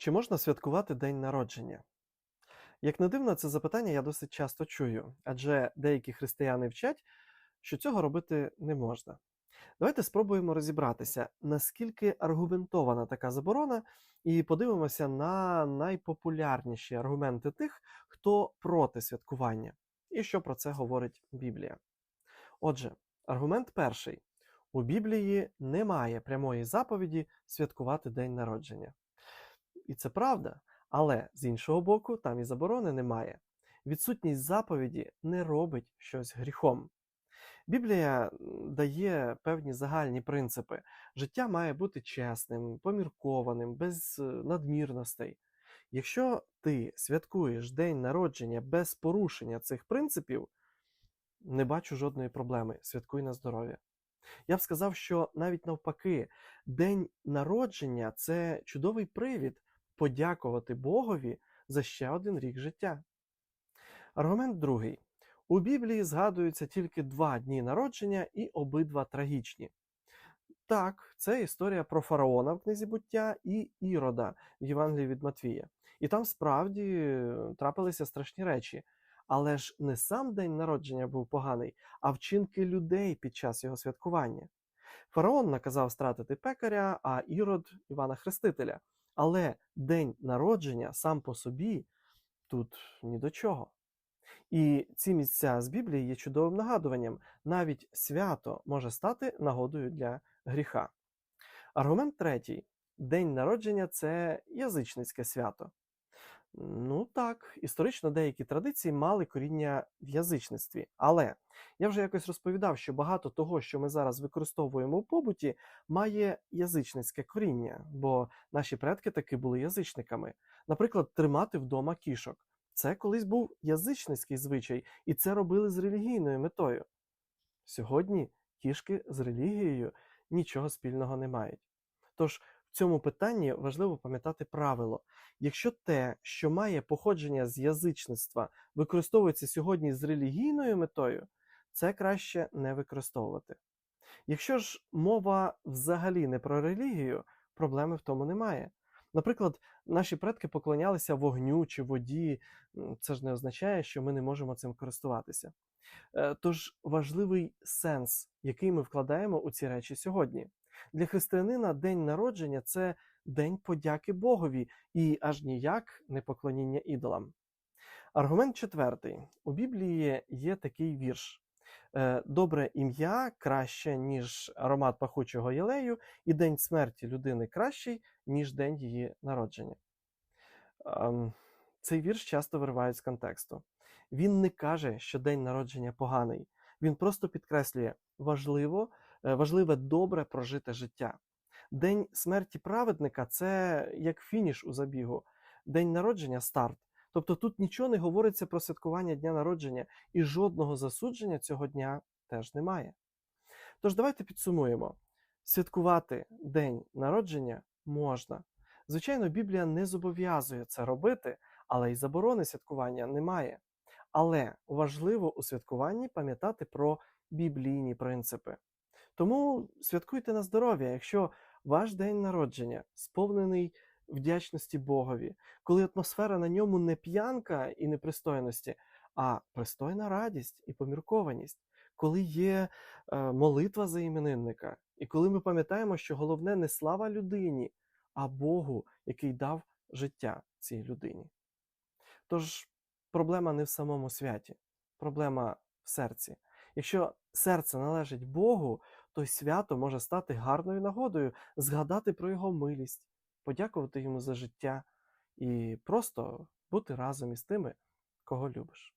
Чи можна святкувати день народження? Як не дивно, це запитання я досить часто чую, адже деякі християни вчать, що цього робити не можна. Давайте спробуємо розібратися, наскільки аргументована така заборона, і подивимося на найпопулярніші аргументи тих, хто проти святкування, і що про це говорить Біблія. Отже, аргумент перший: у Біблії немає прямої заповіді святкувати день народження. І це правда, але з іншого боку, там і заборони немає. Відсутність заповіді не робить щось гріхом. Біблія дає певні загальні принципи. Життя має бути чесним, поміркованим, без е, надмірностей. Якщо ти святкуєш день народження без порушення цих принципів, не бачу жодної проблеми. Святкуй на здоров'я. Я б сказав, що навіть навпаки, день народження це чудовий привід подякувати Богові за ще один рік життя. Аргумент другий. У Біблії згадуються тільки два дні народження і обидва трагічні. Так, це історія про фараона в книзі буття і Ірода в Євангелії від Матвія. І там справді е, трапилися страшні речі. Але ж не сам день народження був поганий, а вчинки людей під час його святкування. Фараон наказав стратити пекаря, а Ірод Івана Хрестителя. Але день народження сам по собі тут ні до чого. І ці місця з Біблії є чудовим нагадуванням. Навіть свято може стати нагодою для гріха. Аргумент третій: День народження це язичницьке свято. Ну так, історично деякі традиції мали коріння в язичництві. Але я вже якось розповідав, що багато того, що ми зараз використовуємо у побуті, має язичницьке коріння, бо наші предки таки були язичниками. Наприклад, тримати вдома кішок. Це колись був язичницький звичай, і це робили з релігійною метою. Сьогодні кішки з релігією нічого спільного не мають. Тож в цьому питанні важливо пам'ятати правило: якщо те, що має походження з язичництва, використовується сьогодні з релігійною метою, це краще не використовувати. Якщо ж мова взагалі не про релігію, проблеми в тому немає. Наприклад, наші предки поклонялися вогню чи воді, це ж не означає, що ми не можемо цим користуватися. Е, Тож важливий сенс, який ми вкладаємо у ці речі сьогодні. Для християнина день народження це день подяки Богові і аж ніяк не поклоніння ідолам. Аргумент четвертий. У Біблії є такий вірш. Е, Добре ім'я краще, ніж аромат пахучого єлею, і день смерті людини кращий, ніж день її народження. Ем, Цей вірш часто виривають з контексту. Він не каже, що день народження поганий. Він просто підкреслює важливо, важливе добре прожите життя. День смерті праведника це як фініш у забігу, день народження старт. Тобто тут нічого не говориться про святкування дня народження, і жодного засудження цього дня теж немає. Тож давайте підсумуємо: святкувати день народження можна. Звичайно, Біблія не зобов'язує це робити, але й заборони святкування немає. Але важливо у святкуванні пам'ятати про біблійні принципи. Тому святкуйте на здоров'я, якщо ваш день народження сповнений вдячності Богові, коли атмосфера на ньому не п'янка і непристойності, а пристойна радість і поміркованість, коли є е, молитва за іменинника, і коли ми пам'ятаємо, що головне не слава людині, а Богу, який дав життя цій людині. Тож проблема не в самому святі, проблема в серці. Якщо серце належить Богу, то свято може стати гарною нагодою згадати про його милість, подякувати йому за життя і просто бути разом із тими, кого любиш.